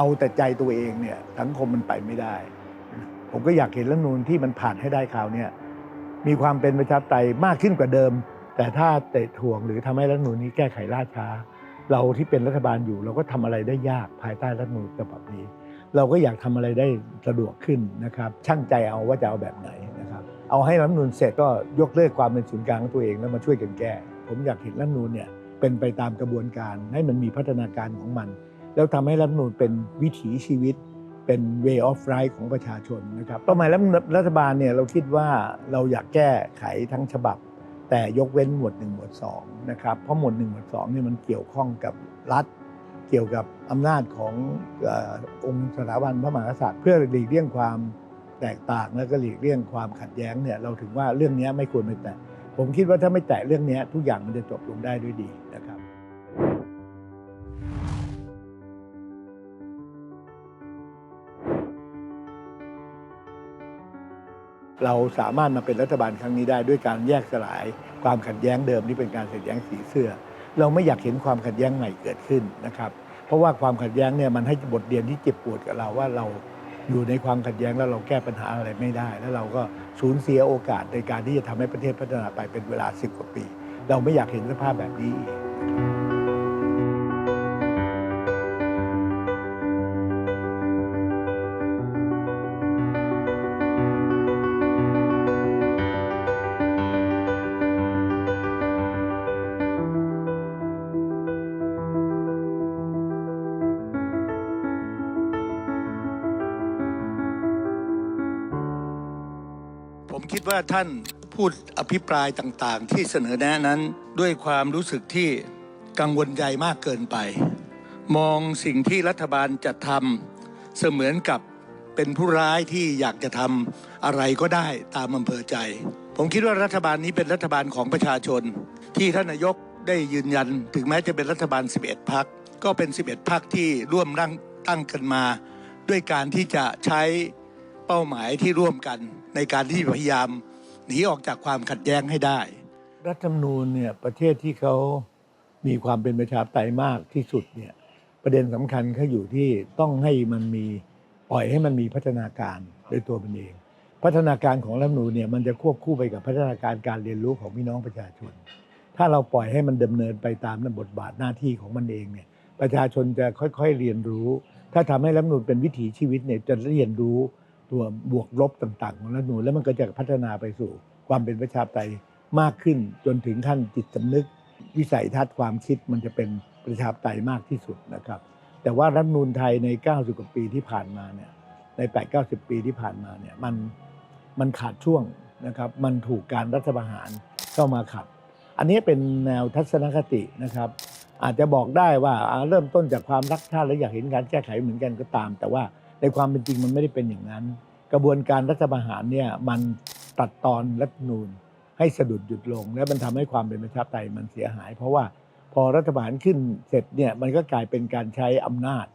เอาแต่ใจตัวเองเนี่ยสังคมมันไปไม่ได้ ผมก็อยากเห็นรัฐนูนที่มันผ่านให้ได้คราวเนี่ยมีความเป็นประชาธิปไตยมากขึ้นกว่าเดิม แต่ถ้าเตะถ่วงหรือทำให้รัฐนูนนี้แก้ไขล่าช้า เราที่เป็นรัฐบาลอยู่ เราก็ทำอะไรได้ยากภายใต้รัฐนูญฉบับนี้ เราก็อยากทำอะไรได้สะดวกขึ้นนะครับช่างใจเอาว่าจะเอาแบบไหนนะครับ เอาให้รัฐนูญเสร็จก็ยกเลิกความเป็นศูนย์กลางของตัวเองแล้วมาช่วยกันแก้ ผมอยากเห็นรัฐนูญเนี่ยเป็นไปตามกระบวนการให้มันมีพัฒนาการของมัน แล้วทำให้รัฐมนูญเป็นวิถีชีวิตเป็น way of life ของประชาชนนะครับต่อมาแล้วรัฐบาลเนี่ยเราคิดว่าเราอยากแก้ไขทั้งฉบับ แต่ยกเว้นหมวด 1 หมวด2นะครับเพราะหมวด 1 หมวด2เนี่ยมันเกี่ยวข้องกับรัฐเกี่ยวกับอำนาจขององค์สถาบันพระมหากษัตริย์เพื่อหลีกเลี่ยงความแตกต่างแล้วก็หลีกเลี่ยงความขัดแย้งเนี่ยเราถึงว่าเรื่องนี้ไม่ควรไปแตะผมคิดว่าถ้าไม่แตะเรื่องนี้ทุกอย่างมันจะจบลงได้ด้วยดี เราสามารถมาเป็นรัฐบาลครั้งนี้ได้ ด้วยการแยกสลายความขัดแย้งเดิมที่เป็นการขัดแย้งสีเสื้อ เราไม่อยากเห็นความขัดแย้งใหม่เกิดขึ้นนะครับเพราะว่าความขัดแย้งเนี่ยมันให้บทเรียนที่เจ็บปวดกับเราว่าเราอยู่ในความขัดแย้งแล้วเราแก้ปัญหาอะไรไม่ได้ แล้วเราก็สูญเสียโอกาสในการที่จะทำให้ประเทศพัฒนาไปเป็นเวลาสิบกว่าปี เราไม่อยากเห็นสภาพแบบนี้อีก ดว่าท่านพูดอภิปรายต่างๆ ที่เสนอแนะนั้นด้วยความรู้สึกที่กังวลใจมากเกินไป มองสิ่งที่รัฐบาลจะทำเสมือนกับเป็นผู้ร้ายที่อยากจะทำอะไรก็ได้ตามอำเภอใจ ผมคิดว่ารัฐบาลนี้เป็นรัฐบาลของประชาชน ที่ท่านนายกได้ยืนยัน ถึงแม้จะเป็นรัฐบาล 11 พักก็เป็น 11 พักที่ร่วมร่างตั้งกันมา ด้วยการที่จะใช้ เป้าหมายที่ร่วมกันในการที่พยายามหนีออกจากความขัดแย้งให้ได้ รัฐธรรมนูญเนี่ยประเทศที่เขามีความเป็นประชาธิปไตยมากที่สุดเนี่ยประเด็นสำคัญเขาอยู่ที่ต้องให้มันมีปล่อยให้มันมีพัฒนาการโดยตัวมันเอง พัฒนาการของรัฐธรรมนูญเนี่ยมันจะควบคู่ไปกับพัฒนาการการเรียนรู้ของพี่น้องประชาชน ถ้าเราปล่อยให้มันดำเนินไปตามบทบาทหน้าที่ของมันเองเนี่ยประชาชนจะค่อยๆเรียนรู้ ถ้าทำให้รัฐธรรมนูญเป็นวิถีชีวิตเนี่ยจะเรียนรู้ ตัวบวกลบต่าง ๆ ของรัฐนูญแล้วมันก็จะพัฒนาไปสู่ความเป็นประชาธิปไตยมากขึ้น จนถึงขั้นจิตสำนึก วิสัยทัศน์ความคิดมันจะเป็นประชาธิปไตยมากที่สุดนะครับ แต่ว่ารัฐนูญไทยใน 90 กว่าปีที่ผ่านมาเนี่ยใน 8-90 ปีที่ผ่านมาเนี่ยมันมันขาดช่วงนะครับมันถูกการรัฐประหารเข้ามาขัด อันนี้เป็นแนวทัศนคตินะครับ อาจจะบอกได้ว่าเริ่มต้นจากความรักชาติและอยากเห็นการแก้ไขเหมือนกันก็ตาม แต่ว่า ในความเป็นจริงมันไม่ได้เป็นอย่างนั้น กระบวนการรัฐประหารเนี่ยมันตัดตอนรัฐนูญให้สะดุดหยุดลง และมันทำให้ความเป็นประชาธิปไตยมันเสียหาย เพราะว่าพอรัฐประหารขึ้นเสร็จเนี่ยมันก็กลายเป็นการใช้อำนาจ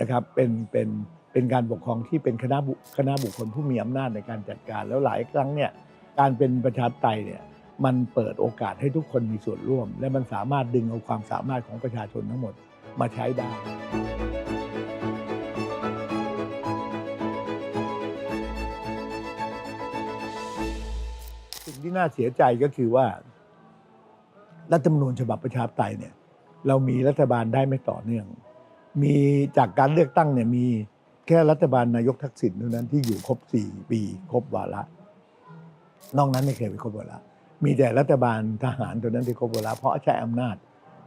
นะครับเป็นเป็นเป็นการปกครองที่เป็นคณะบุคณะบุคคลผู้มีอำนาจในการจัดการแล้วหลายครั้งเนี่ยการเป็นประชาธิปไตยเนี่ยมันเปิดโอกาสให้ทุกคนมีส่วนร่วม และมันสามารถดึงเอาความสามารถของประชาชนทั้งหมดมาใช้ได้ ที่น่าเสียใจก็คือว่า รัฐธรรมนูญฉบับประชาธิปไตยเนี่ย เรามีรัฐบาลได้ไม่ต่อเนื่อง มีจากการเลือกตั้งเนี่ยมีแค่รัฐบาลนายกทักษิณเท่านั้นที่อยู่ครบสี่ปีครบวาระนอกนั้นไม่เคยไปครบวาระมีแต่รัฐบาลทหารตัวนั้นที่ครบวาระเพราะใช้อำนาจ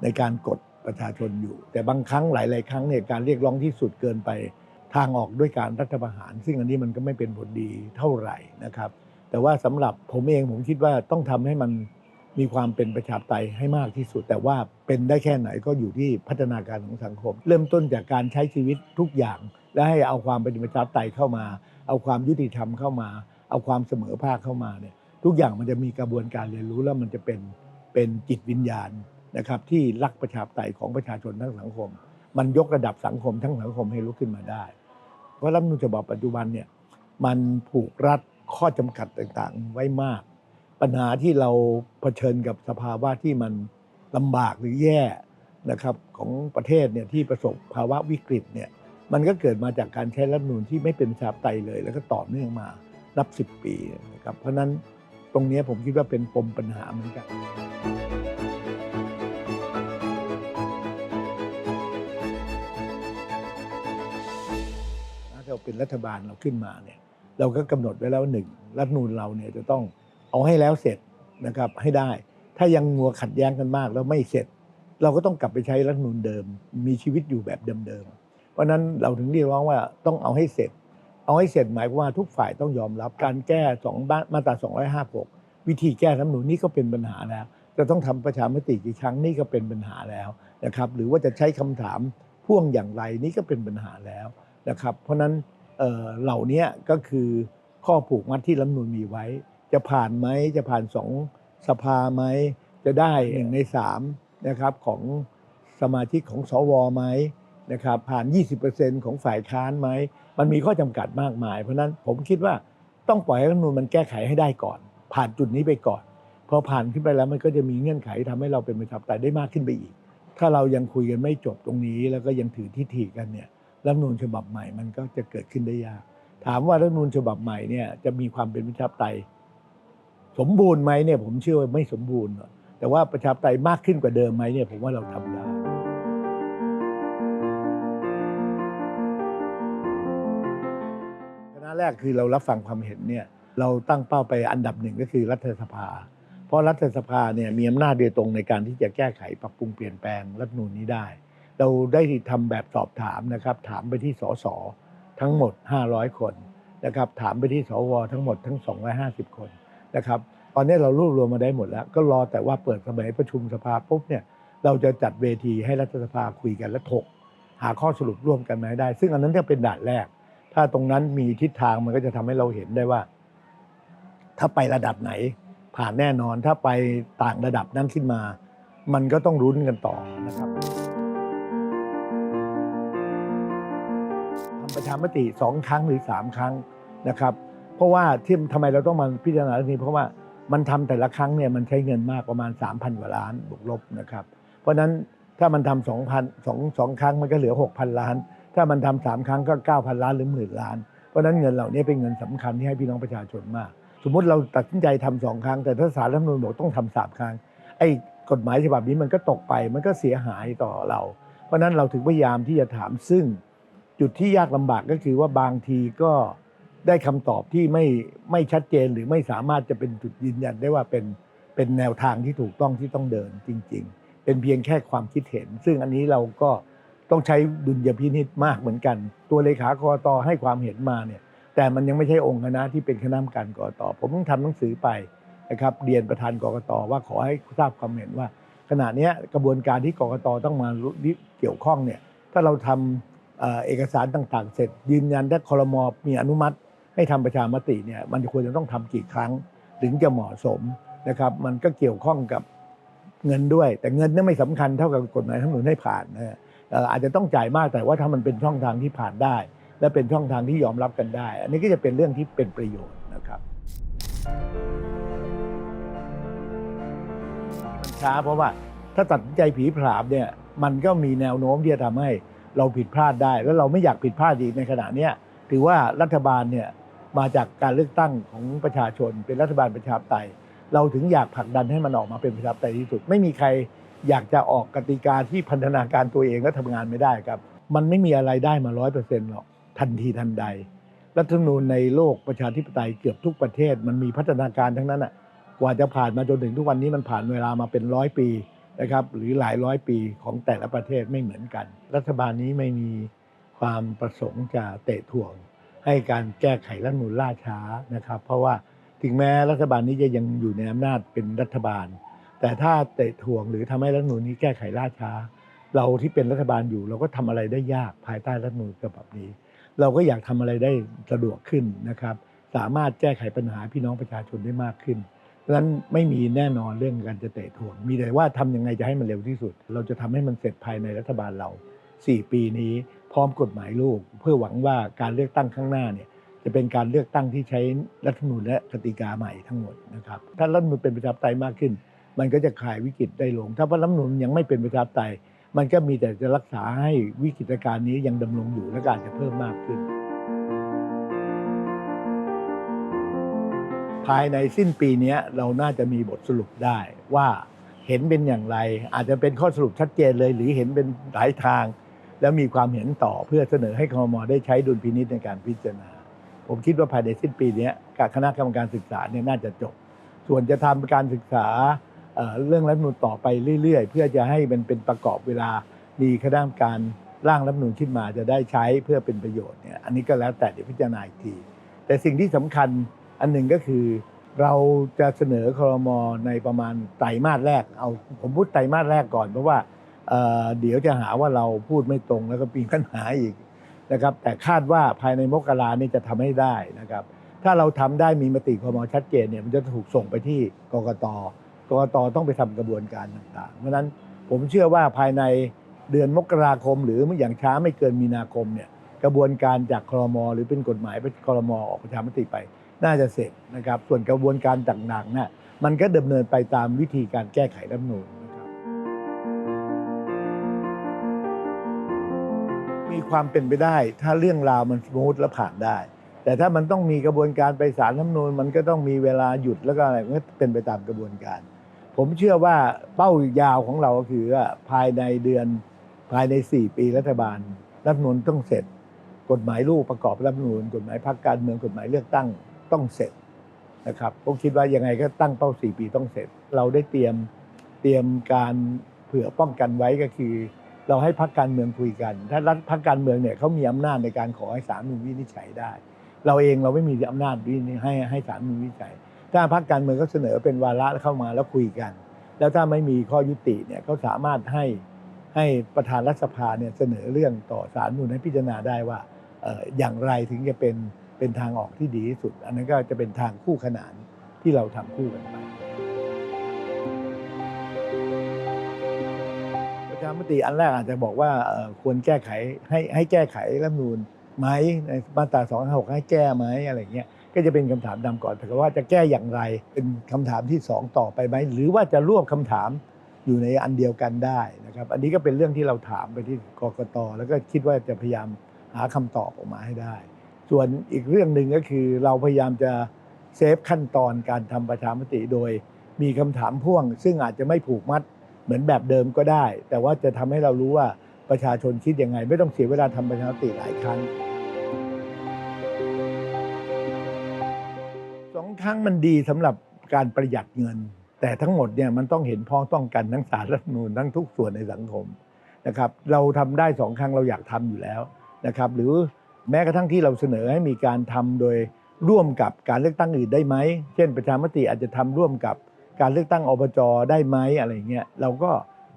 ในการกดประชาชนอยู่ แต่บางครั้งหลาย ๆ ครั้งเนี่ยการเรียกร้องที่สุดเกินไปทางออกด้วยการรัฐประหาร ซึ่งอันนี้มันก็ไม่เป็นผลดีเท่าไหร่นะครับ แต่ว่าสำหรับผมเองผมคิดว่าต้องทำให้มันมีความเป็นประชาธิปไตยให้มากที่สุด แต่ว่าเป็นได้แค่ไหนก็อยู่ที่พัฒนาการของสังคม เริ่มต้นจากการใช้ชีวิตทุกอย่าง และให้เอาความเป็นประชาธิปไตยเข้ามา เอาความยุติธรรมเข้ามา เอาความเสมอภาคเข้ามาเนี่ยทุกอย่างมันจะมีกระบวนการเรียนรู้แล้วมันจะเป็นเป็นจิตวิญญาณนะครับที่รักประชาธิปไตยของประชาชนทั้งสังคม มันยกระดับสังคมทั้งสังคมให้ลุกขึ้นมาได้ เพราะรัฐมนูญฉบับปัจจุบันเนี่ยมันผูกรัด ข้อจำกัดต่างๆ ไว้มาก ปัญหาที่เราเผชิญกับสภาวะที่มันลำบากหรือแย่นะครับของประเทศเนี่ยที่ประสบภาวะวิกฤตเนี่ยมันก็เกิดมาจากการใช้รัฐมนูญที่ไม่เป็นประชาธิปไตยเลย แล้วก็ต่อเนื่องมานับสิบปีนะครับเพราะนั้นตรงนี้ผมคิดว่าเป็นปมปัญหาเหมือนกันถ้าเราเป็นรัฐบาลเราขึ้นมาเนี่ย เราก็กำหนดไว้แล้วหนึ่งรัฐนูลเราเนี่ยจะต้องเอาให้แล้วเสร็จนะครับให้ได้ ถ้ายังงัวขัดแย้งกันมากแล้วไม่เสร็จ เราก็ต้องกลับไปใช้รัฐนูลเดิม มีชีวิตอยู่แบบเดิมๆเพราะนั้นเราถึงเรียกร้องว่าต้องเอาให้เสร็จ เอาให้เสร็จหมายความว่าทุกฝ่ายต้องยอมรับการแก้สองมาตรา256 วิธีแก้รัฐนูญนี่ก็เป็นปัญหาแล้วจะต้องทำประชามติกี่ครั้งนี่ก็เป็นปัญหาแล้วนะครับ หรือว่าจะใช้คำถามพ่วงอย่างไรนี่ก็เป็นปัญหาแล้วนะครับ เพราะนั้น เอ่อเหล่านี้ก็คือข้อผูกมัดที่รัฐธรรมนูญมีไว้ จะผ่านไหมจะผ่านสองสภาไหมจะได้หนึ่งในสามนะครับของสมาชิกของสวไหมนะครับผ่าน 20%ของฝ่ายค้านไหม มันมีข้อจำกัดมากมาย เพราะฉะนั้นผมคิดว่าต้องปล่อยให้รัฐธรรมนูญมันแก้ไขให้ได้ก่อน ผ่านจุดนี้ไปก่อน พอผ่านขึ้นไปแล้วมันก็จะมีเงื่อนไขทำให้เราเป็นประชาธิปไตยได้มากขึ้นไปอีก ถ้าเรายังคุยกันไม่จบตรงนี้แล้วก็ยังถือทิฐิกันเนี่ย รัฐมนูญฉบับใหม่มันก็จะเกิดขึ้นได้ยาก ถามว่ารัฐมนูญฉบับใหม่เนี่ยจะมีความเป็นประชาธิปไตยสมบูรณ์ไหมเนี่ยผมเชื่อว่าไม่สมบูรณ์หรอกแต่ว่าประชาธิปไตยมากขึ้นกว่าเดิมไหมเนี่ยผมว่าเราทำได้คณะแรกคือเรารับฟังความเห็นเนี่ยเราตั้งเป้าไปอันดับหนึ่งก็คือรัฐสภา เพราะรัฐสภาเนี่ยมีอำนาจโดยตรงในการที่จะแก้ไขปรับปรุงเปลี่ยนแปลงรัฐนูญนี้ได้ เราได้ทำแบบสอบถามนะครับ ถามไปที่สสทั้งหมด 500 คนนะครับ ถามไปที่สวทั้งหมดทั้ง 250 คนนะครับ ตอนนี้เรารวบรวมมาได้หมดแล้ว ก็รอแต่ว่าเปิดสมัยประชุมสภาปุ๊บเนี่ยเราจะจัดเวทีให้รัฐสภาคุยกันและถก หาข้อสรุปร่วมกันมาให้ได้ ซึ่งอันนั้นจะเป็นด่านแรก ถ้าตรงนั้นมีทิศทางมันก็จะทำให้เราเห็นได้ว่า ถ้าไประดับไหน ผ่านแน่นอนถ้าไปต่างระดับนั้นขึ้นมา มันก็ต้องรุ้นกันต่อนะครับ ชามติสองครั้งหรือสามครั้งนะครับ เพราะว่าที่ทำไมเราต้องมาพิจารณาเรื่องนี้เพราะว่ามันทำแต่ละครั้งเนี่ยมันใช้เงินมากประมาณ 3,000กว่าล้านบวกลบนะครับ เพราะฉะนั้นถ้ามันทำสองพันสองสองครั้งมันก็เหลือ 6,000 ล้าน ถ้ามันทำสามครั้งก็ 9,000 ล้านหรือหมื่นล้าน เพราะฉะนั้นเงินเหล่านี้เป็นเงินสำคัญที่ให้พี่น้องประชาชนมาก สมมุติเราตัดสินใจทำสองครั้ง แต่ถ้าศาลรัฐธรรมนูญบอกต้องทำสามครั้งไอ้กฎหมายฉบับนี้มันก็ตกไปมันก็เสียหายต่อเรา เพราะนั้นเราถึงพยายามที่จะถามซึ่ง จุดที่ยากลำบากก็คือว่าบางทีก็ได้คำตอบที่ไม่ไม่ชัดเจนหรือไม่สามารถจะเป็นจุดยืนยันได้ว่าเป็นเป็นแนวทางที่ถูกต้องที่ต้องเดินจริง ๆ เป็นเพียงแค่ความคิดเห็น ซึ่งอันนี้เราก็ต้องใช้ดุลยพินิจมากเหมือนกัน ตัวเลขากรตให้ความเห็นมาเนี่ย แต่มันยังไม่ใช่องค์คณะที่เป็นคณะกรรมการกรตผมต้องทำหนังสือไปนะครับเรียนประธานกรกตว่าขอให้ทราบความเห็นว่า ขณะเนี้ยกระบวนการที่กรกตต้องมารู้เกี่ยวข้องเนี่ยถ้าเราทำ เอกสารต่างๆ เสร็จ ยืนยันได้คอรมอมีอนุมัติ ให้ทำประชามติเนี่ยมันควรจะต้องทำกี่ครั้ง ถึงจะเหมาะสมนะครับมันก็เกี่ยวข้องกับเงินด้วย แต่เงินนี่ไม่สำคัญเท่ากับกฎหมายทั้งหมดให้ผ่านนะฮะอาจจะต้องจ่ายมากแต่ว่าถ้ามันเป็นช่องทางที่ผ่านได้ และเป็นช่องทางที่ยอมรับกันได้ อันนี้ก็จะเป็นเรื่องที่เป็นประโยชน์นะครับช้าเพราะว่าถ้าตัดใจผีผลามเนี่ยมันก็มีแนวโน้มที่จะทำให้ เราผิดพลาดได้ แล้วเราไม่อยากผิดพลาดอีกในขณะเนี้ยถือว่ารัฐบาลเนี่ยมาจากการเลือกตั้งของประชาชน เป็นรัฐบาลประชาธิปไตย เราถึงอยากผลักดันให้มันออกมาเป็นประชาธิปไตยที่สุด ไม่มีใครอยากจะออกกติกาที่พันธนาการตัวเองก็ทำงานไม่ได้ครับ มันไม่มีอะไรได้มาร้อยเปอร์เซ็นต์หรอกทันทีทันใด รัฐธรรมนูญในโลกประชาธิปไตยเกือบทุกประเทศ มันมีพัฒนาการทั้งนั้นอะกว่าจะผ่านมาจนถึงทุกวันนี้มันผ่านเวลามาเป็นร้อยปี นะครับหรือหลายร้อยปีของแต่ละประเทศไม่เหมือนกัน รัฐบาลนี้ไม่มีความประสงค์จะเตะถ่วง ให้การแก้ไขรัฐธรรมนูญล่าช้านะครับ เพราะว่าถึงแม้รัฐบาลนี้จะยังอยู่ในอำนาจเป็นรัฐบาล แต่ถ้าเตะถ่วงหรือทำให้รัฐธรรมนูญนี้แก้ไขล่าช้า เราที่เป็นรัฐบาลอยู่ เราก็ทำอะไรได้ยากภายใต้รัฐธรรมนูญฉบับนี้ เราก็อยากทำอะไรได้สะดวกขึ้นนะครับ สามารถแก้ไขปัญหาพี่น้องประชาชนได้มากขึ้น ดังนั้นไม่มีแน่นอนเรื่องการจะเตะถ่วง มีแต่ว่าทำยังไงจะให้มันเร็วที่สุด เราจะทำให้มันเสร็จภายในรัฐบาลเรา 4 ปีนี้พร้อมกฎหมายลูก เพื่อหวังว่าการเลือกตั้งข้างหน้าเนี่ยจะเป็นการเลือกตั้งที่ใช้รัฐธรรมนูญและกติกาใหม่ทั้งหมดนะครับถ้ารัฐธรรมนูญเป็นประชาธิปไตยมากขึ้น มันก็จะคลายวิกฤตได้ลง ถ้าว่ารัฐธรรมนูญยังไม่เป็นประชาธิปไตยมันก็มีแต่จะรักษาให้วิกฤตการณ์นี้ยังดำรงอยู่และก็อาจจะเพิ่มมากขึ้น ภายในสิ้นปีนี้เราน่าจะมีบทสรุปได้ว่าเห็นเป็นอย่างไร อาจจะเป็นข้อสรุปชัดเจนเลย หรือเห็นเป็นหลายทาง แล้วมีความเห็นต่อเพื่อเสนอให้คอมได้ใช้ดุลพินิษในการพิจารณา ผมคิดว่าภายในสิ้นปีนี้กับคณะกรรมการศึกษาเนี่ยน่าจะจบ ส่วนจะทำการศึกษาเเรื่องรัฐมนูญต่อไปเรื่อยๆ เพื่อจะให้มันเป็นประกอบเวลามีคณะกรรมการร่างรัฐมนูญขึ้นมาจะได้ใช้เพื่อเป็นประโยชน์เนี่ยอันนี้ก็แล้วแต่เดี๋ยวพิจารณาอีกที แต่สิ่งที่สำคัญ อันหนึ่งก็คือเราจะเสนอครมในประมาณไตรมาสแรกเอาผมพูดไตรมาสแรกก่อนเพราะว่าเเดี๋ยวจะหาว่าเราพูดไม่ตรงแล้วก็มีปัญหาอีกนะครับ แต่คาดว่าภายในมกรานี่จะทำให้ได้นะครับ ถ้าเราทำได้มีมติครมชัดเจนเนี่ยมันจะถูกส่งไปที่กกตกกตต้องไปทำกระบวนการต่างๆ เพราะนั้นผมเชื่อว่าภายในเดือนมกราคม หรืออย่างช้าไม่เกินมีนาคมเนี่ยกระบวนการจากครมหรือเป็นกฎหมายเป็นครมออกประชามติไป น่าจะเสร็จนะครับ ส่วนกระบวนการต่างๆน่ะมันก็ดำเนินไปตามวิธีการแก้ไขรัฐมนูญนะครับมีความเป็นไปได้ ถ้าเรื่องราวมันสมูทและผ่านได้ แต่ถ้ามันต้องมีกระบวนการไปศาลรัฐมนูญมันก็ต้องมีเวลาหยุดแล้วก็อะไรมันก็เป็นไปตามกระบวนการ ผมเชื่อว่าเป้ายาวของเราก็คือว่าภายในเดือนภายใน 4 ปีรัฐบาล รัฐมนูญต้องเสร็จ กฎหมายลูกประกอบรัฐมนูญกฎหมายพรรคการเมืองกฎหมายเลือกตั้ง ต้องเสร็จนะครับผมคิดว่ายังไงก็ตั้งเป้า 4 ปีต้องเสร็จ เราได้เตรียมเตรียมการเผื่อป้องกันไว้ก็คือ เราให้พรรคการเมืองคุยกัน ถ้ารัฐพรรคการเมืองเนี่ยเขามีอำนาจในการขอให้ศาลรัฐธรรมนูญวินิจฉัยได้ เราเองเราไม่มีอำนาจวินิให้ให้ศาลรัฐธรรมนูญวินิจฉัย ถ้าพรรคการเมืองเขาเสนอเป็นวาระเข้ามาแล้วคุยกัน แล้วถ้าไม่มีข้อยุติเนี่ยเขาสามารถให้ให้ประธานรัฐสภาเนี่ยเสนอเรื่องต่อศาลรัฐธรรมนูญให้พิจารณาได้ว่าอย่างไรถึงจะเป็น เป็นทางออกที่ดีที่สุด อันนั้นก็จะเป็นทางคู่ขนานที่เราทำคู่กันไปประชามติอันแรกอาจจะบอกว่าควรแก้ไขให้ให้แก้ไขรัฐมนูญไหมในมาตรา2 5 6ให้แก้ไหมอะไรเงี้ยก็จะเป็นคำถามนำก่อนแต่ว่าจะแก้อย่างไรเป็นคำถามที่ 2 ต่อไปไหมหรือว่าจะรวบคำถามอยู่ในอันเดียวกันได้นะครับ อันนี้ก็เป็นเรื่องที่เราถามไปที่กกตแล้วก็คิดว่าจะพยายามหาคำตอบออกมาให้ได้ ส่วนอีกเรื่องหนึ่งก็คือเราพยายามจะเซฟขั้นตอนการทำประชามติโดยมีคำถามพ่วง ซึ่งอาจจะไม่ผูกมัดเหมือนแบบเดิมก็ได้ แต่ว่าจะทำให้เรารู้ว่าประชาชนคิดยังไง ไม่ต้องเสียเวลาทำประชามติหลายครั้งสองครั้งมันดีสำหรับการประหยัดเงิน แต่ทั้งหมดเนี่ยมันต้องเห็นพ้องต้องกันทั้งสารรัฐมนูญทั้งทุกส่วนในสังคมนะครับ เราทำได้สองครั้งเราอยากทำอยู่แล้วนะครับ หรือ แม้กระทั่งที่เราเสนอให้มีการทำโดยร่วมกับการเลือกตั้งอื่นได้ไหม เช่น ประชามติอาจจะทำร่วมกับการเลือกตั้งอบจได้ไหมอะไรเงี้ยเราก็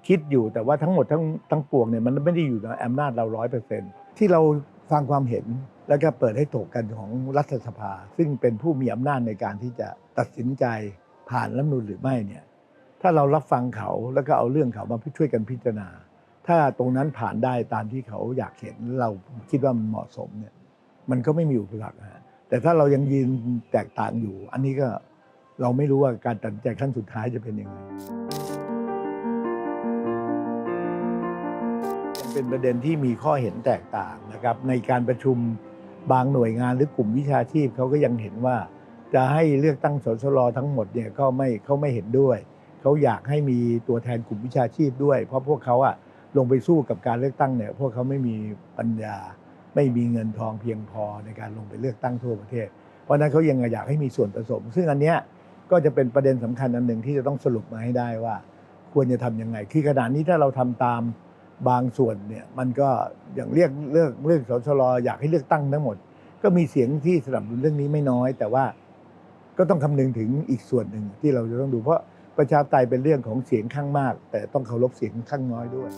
คิดอยู่แต่ว่าทั้งหมดทั้งทั้งปวงเนี่ยมันไม่ได้อยู่ในอำนาจเราร้อยเปอร์เซ็นที่เราฟังความเห็นแล้วก็เปิดให้ถกกันของรัฐสภา ซึ่งเป็นผู้มีอำนาจในการที่จะตัดสินใจผ่านรัฐมนูลหรือไม่เนี่ยถ้าเรารับฟังเขาแล้วก็เอาเรื่องเขามาช่วยกันพิจารณา ถ้าตรงนั้นผ่านได้ตามที่เขาอยากเห็นเราคิดว่ามันเหมาะสมเนี่ย มันก็ไม่มีอุปสรรคฮะแต่ถ้าเรายังยืนแตกต่างอยู่ อันนี้ก็เราไม่รู้ว่าการตัดใจขั้นสุดท้ายจะเป็นยังไงเป็นประเด็นที่มีข้อเห็นแตกต่างนะครับ ในการประชุมบางหน่วยงานหรือกลุ่มวิชาชีพเขาก็ยังเห็นว่า จะให้เลือกตั้งสสรทั้งหมดเนี่ยก็ไม่เขาไม่เห็นด้วย เขาอยากให้มีตัวแทนกลุ่มวิชาชีพด้วย เพราะพวกเขาอะ ลงไปสู้กับการเลือกตั้งเนี่ยพวกเขาไม่มีปัญญา ไม่มีเงินทองเพียงพอในการลงไปเลือกตั้งทั่วประเทศ เพราะนั้นเขายังอยากให้มีส่วนผสม ซึ่งอันเนี้ยก็จะเป็นประเด็นสำคัญอันหนึ่งที่จะต้องสรุปมาให้ได้ว่า ควรจะทำยังไงคือขณะนี้ถ้าเราทำตามบางส่วนเนี่ยมันก็อย่างเรียกเลือกเลือกสสรอยากให้เลือกตั้งทั้งหมด ก็มีเสียงที่สนับสนุนเรื่องนี้ไม่น้อย แต่ว่าก็ต้องคำนึงถึงอีกส่วนหนึ่งที่เราจะต้องดูเพราะ ประชาธิปไตยเป็นเรื่องของเสียงข้างมาก แต่ต้องเคารพเสียงข้างน้อยด้วย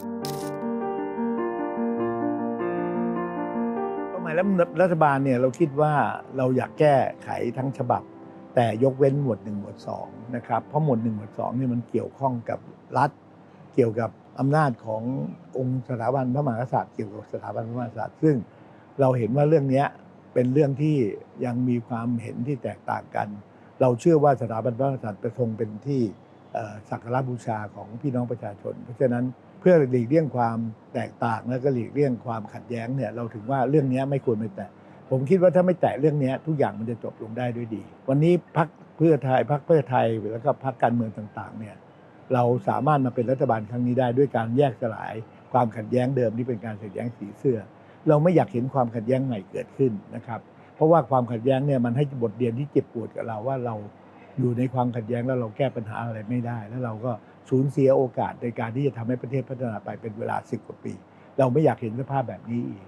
เป้าหมายแล้วรัฐบาลเนี่ยเราคิดว่าเราอยากแก้ไขทั้งฉบับ แต่ยกเว้นหมวด 1 หมวด2นะครับเพราะหมวด 1 หมวด2เนี่ยมันเกี่ยวข้องกับรัฐ เกี่ยวกับอำนาจขององค์สถาบันพระมหากษัตริย์เกี่ยวกับสถาบันพระมหากษัตริย์ซึ่งเราเห็นว่าเรื่องนี้เป็นเรื่องที่ยังมีความเห็นที่แตกต่างกัน เราเชื่อว่าสถาบันพระมหากษัตริย์ประทรงเป็นที่ สักการะบูชาของพี่น้องประชาชน เพราะฉะนั้นเพื่อหลีกเลี่ยงความแตกต่างแล้วก็หลีกเลี่ยงความขัดแย้งเนี่ยเราถึงว่าเรื่องนี้ไม่ควรไปแตะผมคิดว่าถ้าไม่แตะเรื่องนี้ทุกอย่างมันจะจบลงได้ด้วยดี วันนี้พักเพื่อไทยพักเพื่อไทยแล้วก็พักการเมืองต่างๆเนี่ยเราสามารถมาเป็นรัฐบาลครั้งนี้ได้ด้วยการแยกสลายความขัดแย้งเดิมที่เป็นการขัดแย้งสีเสื้อ เราไม่อยากเห็นความขัดแย้งใหม่เกิดขึ้นนะครับ เพราะว่าความขัดแย้งเนี่ยมันให้บทเรียนที่เจ็บปวดกับเราว่าเรา อยู่ในความขัดแย้งแล้วเราแก้ปัญหาอะไรไม่ได้ แล้วเราก็สูญเสียโอกาสในการที่จะทำให้ประเทศพัฒนาไปเป็นเวลาสิบกว่าปี เราไม่อยากเห็นสภาพแบบนี้อีก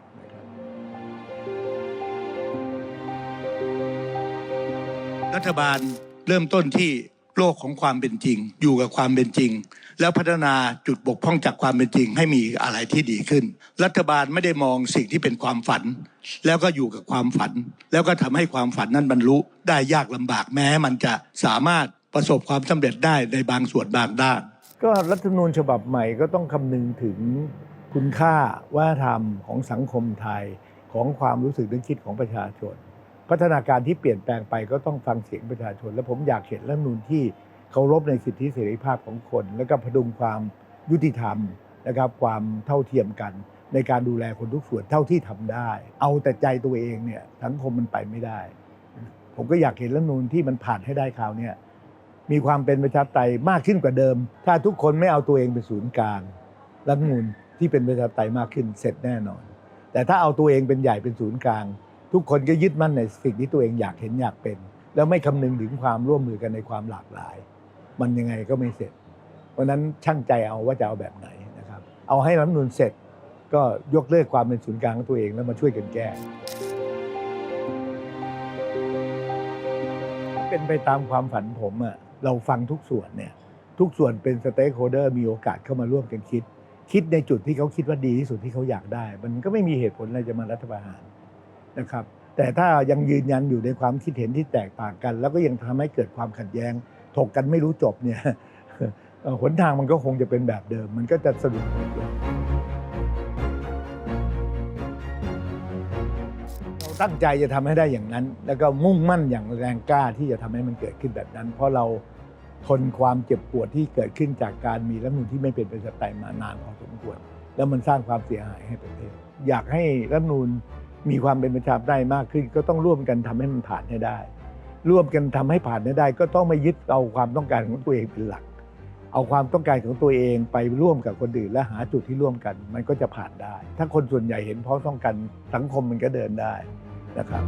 รัฐบาลเริ่มต้นที่ โลกของความเป็นจริง อยู่กับความเป็นจริง แล้วพัฒนาจุดบกพร่องจากความเป็นจริง ให้มีอะไรที่ดีขึ้น รัฐบาลไม่ได้มองสิ่งที่เป็นความฝัน แล้วก็อยู่กับความฝัน แล้วก็ทำให้ความฝันนั้นบรรลุได้ยากลำบากแม้ มันจะสามารถประสบความสำเร็จได้ในบางส่วนบางด้าน ก็รัฐธรรมนูญฉบับใหม่ก็ต้องคำนึงถึงคุณค่าวัฒนธรรมของสังคมไทยของความรู้สึกนึกคิดของประชาชน พัฒนาการที่เปลี่ยนแปลงไปก็ต้องฟังเสียงประชาชน และผมอยากเห็นรัฐธรรมนูญที่เคารพในสิทธิเสรีภาพของคน แล้วก็พดุงความยุติธรรมนะครับความเท่าเทียมกัน ในการดูแลคนทุกส่วนเท่าที่ทำได้ เอาแต่ใจตัวเองเนี่ยสังคมมันไปไม่ได้ ผมก็อยากเห็นรัฐธรรมนูญที่มันผ่านให้ได้คราวนี้มีความเป็นประชาธิปไตยมากขึ้นกว่าเดิม ถ้าทุกคนไม่เอาตัวเองเป็นศูนย์กลางรัฐธรรมนูลที่เป็นประชาธิปไตยมากขึ้นเสร็จแน่นอน แต่ถ้าเอาตัวเองเป็นใหญ่เป็นศูนย์กลาง ทุกคนก็ยึดมั่นในสิ่งที่ตัวเองอยากเห็นอยากเป็น แล้วไม่คำนึงถึงความร่วมมือกันในความหลากหลาย มันยังไงก็ไม่เสร็จ เพราะนั้นช่างใจเอาว่าจะเอาแบบไหนนะครับ เอาให้รัฐธรรมนูลเสร็จก็ยกเลิกความเป็นศูนย์กลางของตัวเองแล้วมาช่วยกันแก้ เป็นไปตามความฝันผมอะเราฟังทุกส่วนเนี่ยทุกส่วนเป็นสเต็กโฮเดอร์มีโอกาสเข้ามาร่วมกันคิด คิดในจุดที่เขาคิดว่าดีที่สุดที่เขาอยากได้ มันก็ไม่มีเหตุผลอะไรจะมารัฐประหาร นะครับ แต่ถ้ายังยืนยันอยู่ในความคิดเห็นที่แตกต่างกัน แล้วก็ยังทำให้เกิดความขัดแย้ง ถกกันไม่รู้จบเนี่ยหนทางมันก็คงจะเป็นแบบเดิม มันก็จะสะดุดเราตั้งใจจะทำให้ได้อย่างนั้น แล้วก็มุ่งมั่นอย่างแรงกล้าที่จะทำให้มันเกิดขึ้นแบบนั้น เพราะเราทนความเจ็บปวดที่เกิดขึ้นจากการมีรัฐมนูญที่ไม่เป็นประชาธิปไตยมานานพอสมควร แล้วมันสร้างความเสียหายให้ประเทศ อยากให้รัฐมนูญ มีความเป็นประชาธิปไตยมากขึ้น ก็ต้องร่วมกันทำให้มันผ่านให้ได้ ร่วมกันทำให้ผ่านให้ได้ ก็ต้องไม่ยึดเอาความต้องการของตัวเองเป็นหลัก เอาความต้องการของตัวเองไปร่วมกับคนอื่นและหาจุดที่ร่วมกัน มันก็จะผ่านได้ ถ้าคนส่วนใหญ่เห็นพ้องต้องกันสังคมมันก็เดินได้นะครับ